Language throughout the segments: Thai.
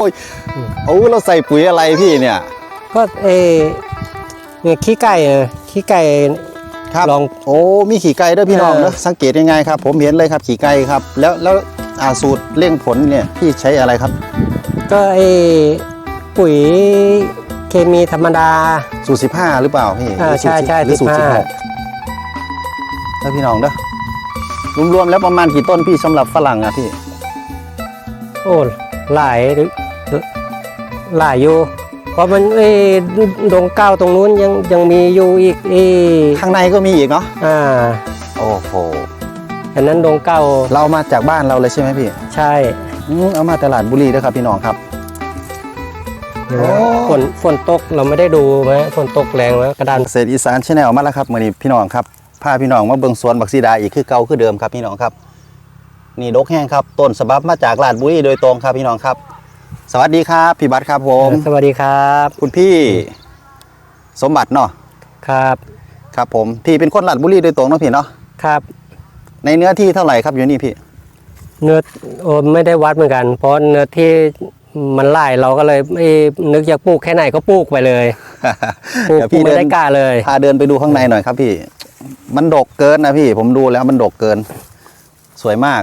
โอ้ยโอ้เราใส่ปุ๋ยอะไรพี่เนี่ย ก็เออเนี่ยขี้ไก่อะขี้ไก่ครับลองโอ้มีขี่ไก่ด้วยพี่น้องเออเนอะสังเกตยังไงครับ ผมเห็นเลยครับขี่ไก่ครับ แล้วแล้วอ่าสูตรเร่งผลเนี่ยพี่ใช้อะไรครับ ก็เออปุ๋ยเคมีธรรมดาสูตร15หรือเปล่าพี่อ่าหรือสูตรใช่ใช่หรือสูตร15 16แล้วพี่น้องเด้อรวมๆแล้วประมาณกี่ต้นพี่สำหรับฝรั่งอะพี่ โอ้หลาย หลายอยู่เพราะมันเออดงเก้าตรงนู้นยังยังมีอยู่อีกเออข้างในก็มีอีกเนาะอ่าโอ้โหอันนั้นดงเก้าเราเอามาจากบ้านเราเลยใช่ไหมพี่ ใช่อืมเอามาตลาดบุรีนะครับพี่น้องครับโอ้ฝนฝนตกเราไม่ได้ดูไหมฝนตกแรงไหมกระดานเกษตรอีสานชาแนลมาแล้วครับมื่อนี้พี่น้องครับพาพี่น้องมาเบิ่งสวนบักซีดาอีกคือเก่าคือเดิมครับพี่น้องครับ นี่ดกแห้งครับต้นสบับมาจากลาดบุรีโดยตรงครับพี่น้องครับ สวัสดีครับพี่บัตรครับผมสวัสดีครับ คุณพี่สมบัติเนาะครับ ครับผมพี่เป็นคนลาดบุรีโดยตรงเนาะพี่เนาะครับ ในเนื้อที่เท่าไหร่ครับอยู่นี่พี่ เนื้อโอ้ไม่ได้วัดเหมือนกัน เพราะเนื้อที่มันไล่เราก็เลยไม่นึกอยากปลูกแค่ไหนก็ปลูกไปเลยปลูกเดี๋ยวพี่ไม่เดินได้กล้าเลยพาเดินไปดูข้างในหน่อยครับพี่ มันดกเกินนะพี่ ผมดูแล้วมันดกเกิน สวยมาก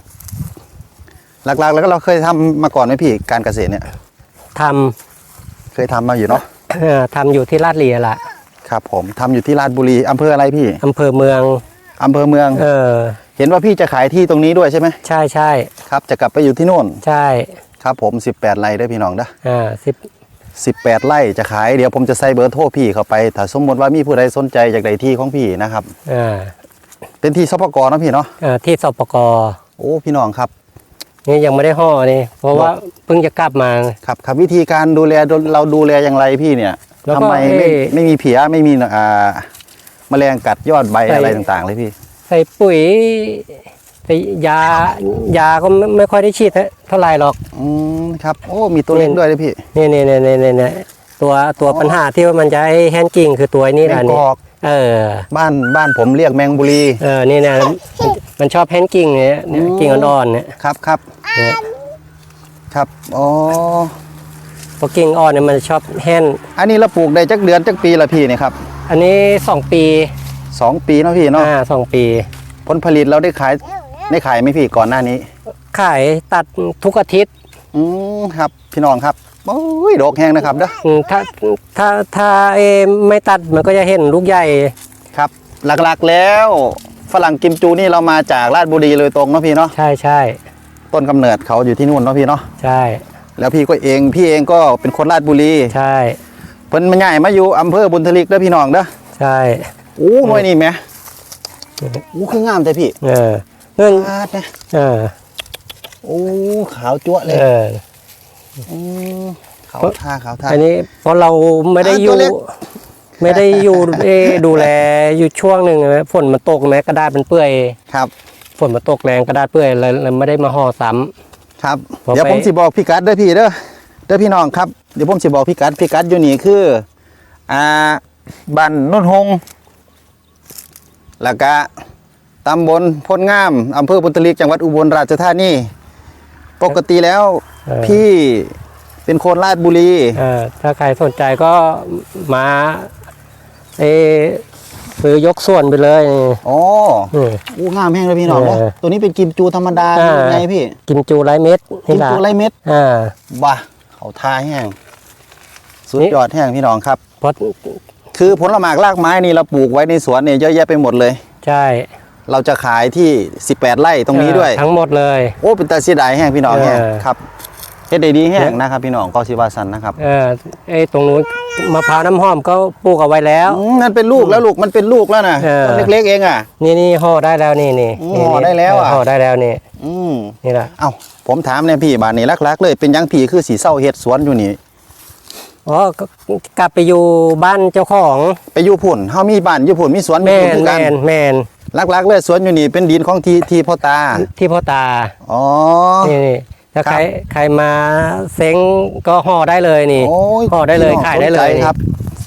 หลักๆ แล้วก็เราเคยทำมาก่อนไหมพี่การเกษตรเนี่ยทเคยทำมาอยู่เนาะำเอ่อทำอยู่ที่ลาดเลียแหละครับ ผมทำอยู่ที่ราชบุรีอำเภออะไรพี่อำเภอเมืองอำเภอเมือง เออ เห็นว่าพี่จะขายที่ตรงนี้ด้วยใช่ไหมใช่ใช่ครับ จะกลับไปอยู่ที่โน่นใช่ ครับผม 18ไร่เด้อพี่น้องเด้ออ่าสิบ18ไร่จะขายเดี๋ยวผมจะใส่เบอร์โทรพี่เข้าไป ถ้าสมมติว่ามีผู้ใดสนใจจากใดที่ของพี่นะครับอ่าเป็นที่สปกรนะพี่เนาะอ่าที่สปกโอ้พี่น้องครับ นี่ยังไม่ได้ห่อนี่เพราะว่าเพิ่งจะกลับมา ครับครับวิธีการดูแลเราดูแลอย่างไรพี่เนี่ยแล้วก็ทำไมไม่เอ่อไม่มีเพียไม่มีอ่าแมลงกัดยอดใบใส่อะไรต่างๆ เลยพี่ ใส่ปุ๋ยใส่ยายาก็ไม่ไม่ค่อยได้ฉีดเท่าไหร่หรอก อืมครับ โอ้มีตัวเล็กด้วยเลยพี่นี่นี่นี่นี่นี่นี่ตัวตัวปัญหาที่ว่ามันจะให้แฮนด์กิ่งคือตัวนี้แมแหละงกนี่อกเออบ้านบ้านผมเรียกแมงบุรี เออนี่นะมันมันชอบแฮนด์กิ่งเนี่ยเนี่ยอืมกิ่งอ่อนๆเนี่ยครับครับ เนี่ยครับ อ๋อพอกิ่งอ่อนเนี่ยมันชอบแฮนด์อันนี้เราปลูกได้จักเดือนจักปีละพี่เนี่ยครับอันนี้สองปีสองปีเนาะพี่เนาะอ่าสองปี ผลผลิตเราได้ขายได้ขายไหมพี่ก่อนหน้านี้ ขายตัดทุกอาทิตย์ อืมครับ พี่น้องครับโอ้ยดอกแห้งนะครับเด้ออืมถ้าถ้าถ้าเอไม่ตัดมันก็จะเห็นลูกใหญ่ ครับ หลักๆแล้ว ฝรั่งกิมจูนี่เรามาจากราชบุรีเลยตรงเนาะพี่เนาะ ใช่ใช่ ต้นกำเนิดเขาอยู่ที่นู่นเนาะพี่เนาะใช่ แล้วพี่ก็เองพี่เองก็เป็นคนราชบุรีใช่เพิ่นมาใหญ่มาอยู่อำเภอบุญทลิกเด้อพี่น้องเด้อใช่โอ้หน่วยนี่แหมโอ้คืองามแต่พี่ เออเงื่อนอาดนะเออโอ้ขาวจั๊วะเลยเออมขาวท่าขาวท่าอันนี้เพราะเราไม่ได้อยู่อ่าตัวเล็กไม่ได้อยู่เออดูแลอยู่ช่วงหนึ่งนะฝนมันตกแม้กระดาษมันเปื่อยครับ ฝนมันตกแรงกระดาษเปื่อยเลยเลยไม่ได้มาห่อซ้ำ ครับผมเดี๋ยวไปผมสิบอกพี่กัดเด้อพี่เด้อเด้อพี่น้องครับเดี๋ยวผมสิบอกพี่กัดพี่กัดอยู่นี่คืออ่าบ้านโนุ่นหงแล้วก็ตำบลพลงามอำเภอบุญทลิกจังหวัดอุบลราชธานีปกติแล้วเออ พี่เป็นคนราชบุรี เออถ้าใครสนใจก็มาเออ ซื้อยกส่วนไปเลยอ๋ออืมอู้งามแห้งเลยพี่น้องเออนะตัวนี้เป็นกิมจูธรรมดาอ่าไงพี่ กิมจูไรเม็ดกินี่มล่ะจูไรเม็ด อ่า บ้าเขาทาแห้งสุดนี่ ยอดแห้งพี่น้องครับ เพราะคือผลหมากรากไม้นี่เราปลูกไว้ในสวนเนี่ยเยอะแยะไปหมดเลย ใช่เราจะขายที่ 18 ไร่ตรงนี้ด้วย เออทั้งหมดเลย โอ้เป็นตาเสียดายแห้งพี่น้องเออแห้งครับ เฮ็ดได้ดีแห้งนะครับพี่น้องก็สิวาสันนะครับ เออไอ้ตรงนู้นมะพร้าวน้ำหอมก็ปลูกเอาไว้แล้วอืมนั่นเป็นลูกแล้วลูกมันเป็นลูกแล้วนะเออต้นเล็กๆเองอะนี่นี่ห่อได้แล้วนี่นี่อืมนี่ห่อได้แล้วอะเห่อได้แล้วนี่อืมนี่แหละเอ้าผมถามเนี่ยพี่บานนี้ลักๆเลยเป็นหยังพี่คือสีเศร้าเฮ็ดสวนอยู่นี่อ๋อก็กลับไปอยู่บ้านเจ้าของ ไปอยู่พุ่นเฮามีบ้านอยู่พุ่นมีสวนแมอยู่พุ่นคือนแมกันนแมนลักๆเลยสวนอยู่นี่เป็นดินของทีทีพ่อตาที่พ่อตาอ๋อนี่นี่ ถ้าครับใครใครมาเซ้งก็ห่อได้เลยนี่โอ้ยห่อได้เลยพี่น้องขายได้เลยสนใจครับ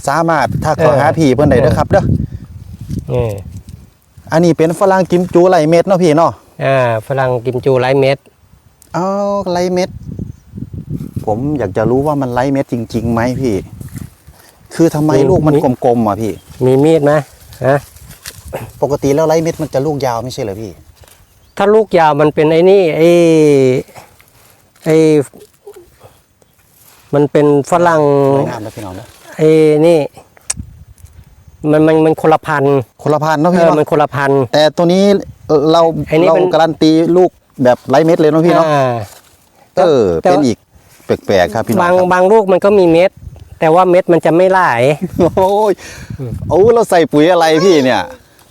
สามารถถ้าขอเออหาพี่เพิ่นได้เด้อครับเด้อนี่อันนี้เป็นฝรั่งกิมจูไรเม็ดเนาะพี่เนาะอ่าฝรั่งกิมจูไรเม็ดเอาไรเม็ด ผมอยากจะรู้ว่ามันไร้เม็ดจริงๆไหมพี่ คือทำไมมีลูกมันมีกลมๆอะพี่ มีมีดไหมฮะปกติแล้วไร้เม็ดมันจะลูกยาวไม่ใช่เหรอพี่ ถ้าลูกยาวมันเป็นไอ้นี่ไอ้ ไอ้มันเป็นฝรั่งสวยงามนะพี่น้องนะไอ้นี่ มันมันมันคนละพันธุ์คนละพันธุ์เนาะเอพี่อเนาะมันคนละพันธุ์แต่ตัวนี้เอ่อเราไอ้นี่เราเป็น การันตีลูกแบบไร้เม็ดเลยเนาะพี่เนาะอ่า เออแต่เป็นอีกแปลกๆครับพี่น้องบางครับบางลูกมันก็มีเม็ด แต่ว่าเม็ดมันจะไม่หลาย โอ้ยโอ้เราใส่ปุ๋ยอะไรพี่เนี่ย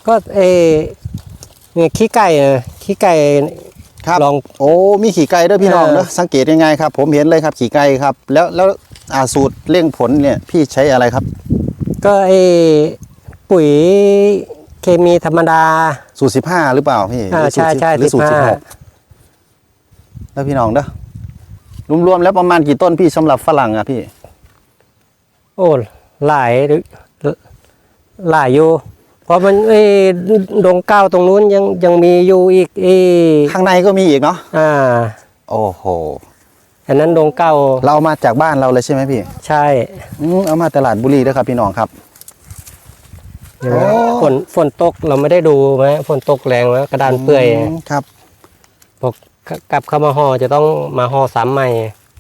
ก็เอเนี่ยขี้ไก่อะขี้ไก่ ครับลองโอ้มีขี่ไก่ด้วยพี่น้องเออเนอะสังเกตยังไงครับ ผมเห็นเลยครับขี่ไก่ครับ แล้วแล้วอาสูตรเร่งผลเนี่ยพี่ใช้อะไรครับ ก็เอปุ๋ยเคมีธรรมดา สูตรสิบห้าหรือเปล่าพี่อ่าหรือสูตใช่รใช่หรือสูตรสิสิบบห้าหกแล้วพี่น้องเด้อรวมๆแล้วประมาณกี่ต้นพี่สำหรับฝรั่งอะพี่ โอ้หลายหรือหลายอยู่ เพราะมันเอ้ดงเก้าตรงนู้นยังยังมีอยู่อีกเอข้างในก็มีอีกเนาะอ่า โอ้โหอันนั้นดงเก้าเราเอามาจากบ้านเราเลยใช่ไหมพี่ใช่อืมเอามาตลาดบุรีด้วยครับพี่น้องครับเห็นไหมโอ้ฝนฝนตกเราไม่ได้ดูไหมฝนตกแรงไหมกระดานเปื่อยมครับพอกลับเข้ามาห่อจะต้องมาห่อซ้ำใหม่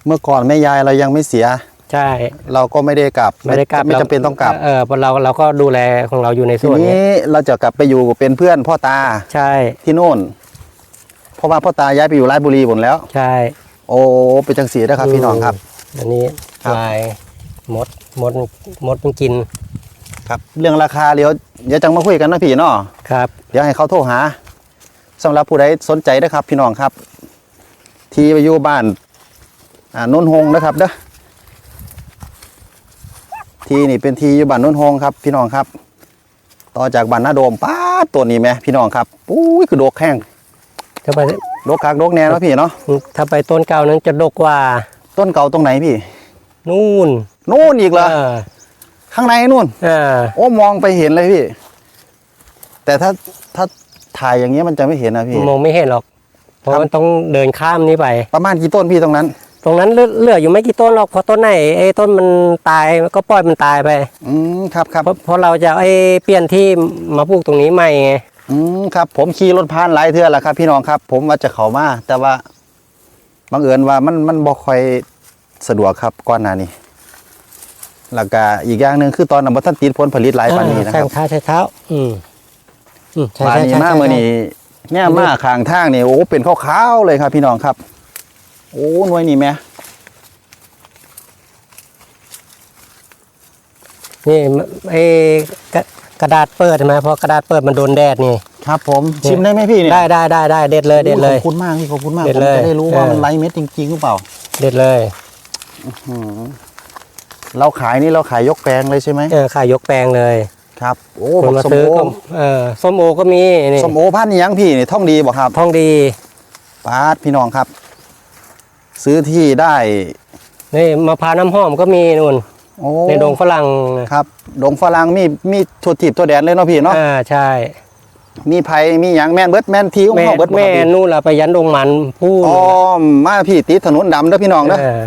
เมื่อก่อนแม่ยายเรายังไม่เสีย ใช่เราก็ไม่ได้กลับไม่ได้กลับไม่จำเป็นต้องกลับเออเพราะเราเราก็ดูแลของเราอยู่ในทีส่วนนี้นี้เราจะกลับไปอยู่เป็นเพื่อนพ่อตาใช่ที่โน่น เพราะว่าพ่อตาย้ายไปอยู่ราชบุรีหมดแล้ว ใช่ โอ้เป็นจังสีนะครับพี่น้องครับ อันนี้ครับลายมดมดมดมันกิน ครับ เรื่องราคาเดี๋ยวเดี๋ยวจังมาคุยกันนะพี่เนาะครับ เดี๋ยวให้เขาโทรหาสำหรับผู้ใดสนใจนะครับ พี่น้องครับ ที่ไปอยู่บ้านอ่าโนนหงนะครับเด้อ ที่นี่เป็นที่อยู่บ้านโนนหงครับ พี่น้องครับ ต่อจากบ้านนาโดมป้าดตัวนี้ไหมพี่น้องครับอุ้ยคือโดกแห้งถ้าไปโดกคักโดกแน่เนาะพี่เนาะถ้าไปต้นเก่านั้นจะดกกว่า ต้นเก่าตรงไหนพี่ นู่น นู่นอีกเหรอเออข้างในนู่นเออโอ้มองไปเห็นเลยพี่ แต่ถ้าถ้าถ่ายอย่างเงี้ยมันจะไม่เห็นนะพี่มองไม่เห็นหรอก เพราะครับมันต้องเดินข้ามนี้ไป ประมาณกี่ต้นพี่ตรงนั้น ตรงนั้นเหลือเหลืออยู่ไม่กี่ต้นหรอกเพราะต้นไหนไอ้ต้นมันตายก็ปล่อยมันตายไปอืมครับครับเพราะเพราะเราจะไอ้เปลี่ยนที่มาปลูกตรงนี้ใหม่ไงอืมครับ ผมขี่รถผ่านหลายเทื่อแล้วครับ พี่น้องครับ ผมว่าจะเข้ามาแต่ว่าบังเอิญว่ามันมันบ่ค่อยสะดวกครับก่อนหน้านี้แล้วก็อีกอย่างหนึ่งคือตอนนั้นบ่ทันติดผลผลิตหลายปานนี้นะใช่ครับเท้าใช่เท้า อืมอืมใช่ปานใช่นี้ใช่มาใช่มื้อนี้แง่มาข้างทางนี่โอ้เป็นขาวๆเลยครับ พี่น้องครับ โอ้หน่วยนี่แม่นี่ไอ้กระกระดาษเปิดใช่ไหมเพราะกระดาษเปิดมันโดนแดดนี่ครับผมชิมได้ไหมพี่เนี่ยได้ได้ได้ได้เด็ดเลยเด็ดเลยขอบคุณมากพี่ขอบคุณมากเด็ผดมเลยจะได้รู้ว่าเออมันไร้เม็ดจริงๆหรือเปล่า เด็ดเลยอืมเราขายนี่เราขายยกแปลงเลยใช่ไหมเออขายยกแปลงเลยครับโอ้คนบักมาส้มซื้อโอก็เออส้มโอก็มีนี่ส้มโอพันธุ์นี่ยังพี่นี่ท่องดีบ่ครับทองดีปาดพี่น้องครับ ซื้อที่ได้นี่มะพร้าวน้ำหอมก็มีนู่นโอ้ในดงฝรั่งครับ ดงฝรั่งมีมีถั่วทิพย์ตัวแดนเลยเนาะพี่เนาะอ่าใช่ มีไผ่มีหยังแม่นเบิดแม่นทีของแม่เฮาเบิดบ่แม่ครับพี่นู่นละไปยันดงมันพูดอ๋อมาพี่ติดถนนดำเด้อพี่น้องเด้อเออ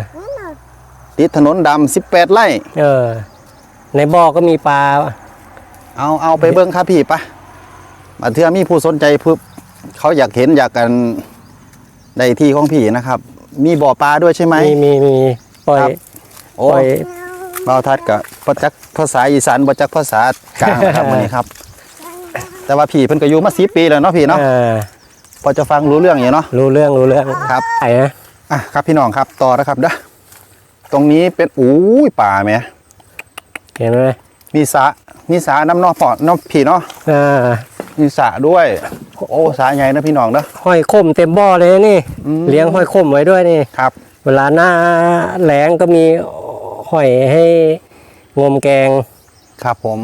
ติดถนนดำ18ไร่เออ ในบ่อก็มีปลาเอาเอาไปเบิ่งครับพี่ปะมาเทื่อมีผู้สนใจพึบเขาอยากเห็นอยากกันได้ที่ของพี่นะครับ มีบ่อปลาด้วยใช่ไหมมีมีมีปล่อยครับโอ้ปล่อยเบาทัดกับประจักภาษาอีสานประจักภาษากลางนะครับวันนี้ครับ แต่ว่าพี่เพิ่นก็อยู่มาสิปีแล้วเนาะพี่เนาะเออพอจะฟังรู้เรื่องอยู่เนาะรู้เรื่องรู้เรื่องครับไอ้นะอะครับพี่น้องครับต่อนะครับเด้อตรงนี้เป็นอู้ยป่าแหมเห็นไหมมีสระมีสระน้ำนอกพอน้ำพี่เนาะอ่ามีสระด้วย โอ้สระใหญ่นะพี่น้องเด้อห้อยคมเต็มบ่อเลยนี่อืมเลี้ยงห้อยคมไว้ด้วยนี่ครับ เวลาหน้าแล้งก็มีหอยให้งมแกง ครับผม